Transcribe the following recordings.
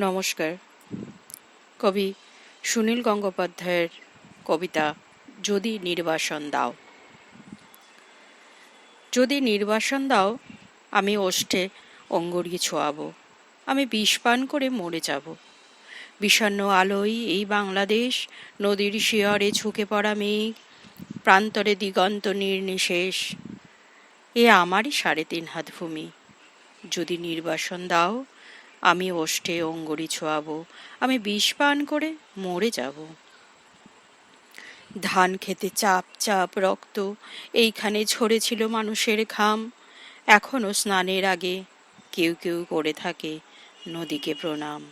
নমস্কার। কবি সুনীল গঙ্গোপাধ্যায়ের কবিতা, যদি নির্বাসন দাও। যদি নির্বাসন দাও, আমি ওষ্ঠে অঙ্গড়িয়ে ছোয়াবো। আমি বিষ পান করে মরে যাব। বিষণ্ণ আলোয় এই বাংলাদেশ, নদীর শিয়রে ঝুঁকে পড়া মেঘ, প্রান্তরে দিগন্ত নির্নিশেষ। এ আমারই সাড়ে তিন হাত ভূমি। যদি নির্বাসন দাও আমি ওষ্ঠে অঙ্গুরি ছোয়াবো, আমি বিষ পান করে মরে যাব। ধান খেতে চাপ চাপ রক্ত, এইখানে ঝরেছিল মানুষের ঘাম। এখনও স্নানের আগে কেউ কেউ করে থাকে নদীকে প্রণাম।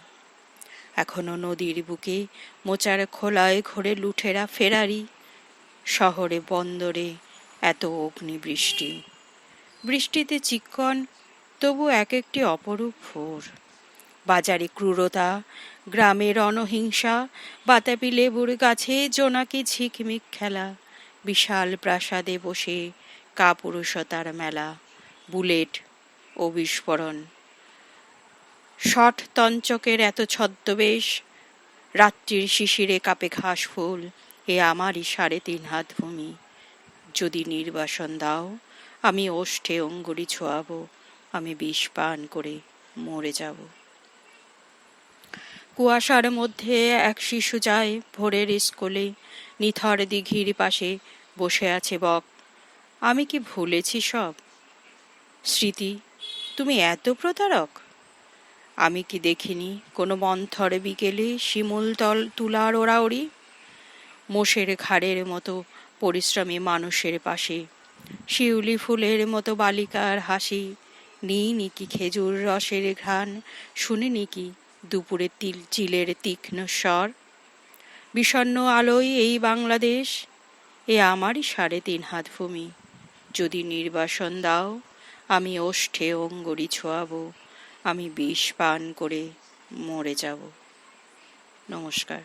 এখনও নদীর বুকে মোচার খোলায় ঘোরে লুঠেরা ফেরারি। শহরে, বন্দরে এত অগ্নিবৃষ্টি। বৃষ্টিতে চিক্কন, তবু এক একটি অপরূপ ভোর। বাজারে ক্রূরতা, গ্রামের অনহিংসা, বাতাবি লেবুর গাছে জোনাকি ঝিকমিক খেলা, বিশাল প্রাসাদে বসে কাপুরুষতার মেলা, বুলেট ও বিস্ফোরণ। তঞ্চকের এত ছদ্মবেশ, রাত্রির শিশিরে কাপে ঘাস ফুল, এ আমারই সাড়ে তিন হাত ভূমি। যদি নির্বাসন দাও, আমি ওষ্ঠে অঙ্গুরি ছোয়াবো, আমি বিষ পান করে মরে যাব। কুয়াশার মধ্যে এক শিশু যায় ভোরের স্কুলে, নিথর দিঘির পাশে বসে আছে বক। আমি কি ভুলেছি সব? স্মৃতি, তুমি এত প্রতারক? আমি কি দেখিনি কোনো মন্থর বিকেলে শিমুল তল তুলার ওড়াওড়ি মোষের ঘাড়ের মতো পরিশ্রমী মানুষের পাশে, শিউলি ফুলের মতো বালিকার হাসি, নিই নিকি খেজুর রসের ঘ্রাণ শুনে নিকি দুপুরে তিল, চিলের তীক্ষ্ণ স্বর। বিষণ্ন আলোয় এই বাংলাদেশ, এ আমারই সাড়ে তিন হাত ভূমি। যদি নির্বাসন দাও, আমি ওষ্ঠে অঙ্গুরি ছোয়াব, আমি বিষ পান করে মরে যাব। নমস্কার।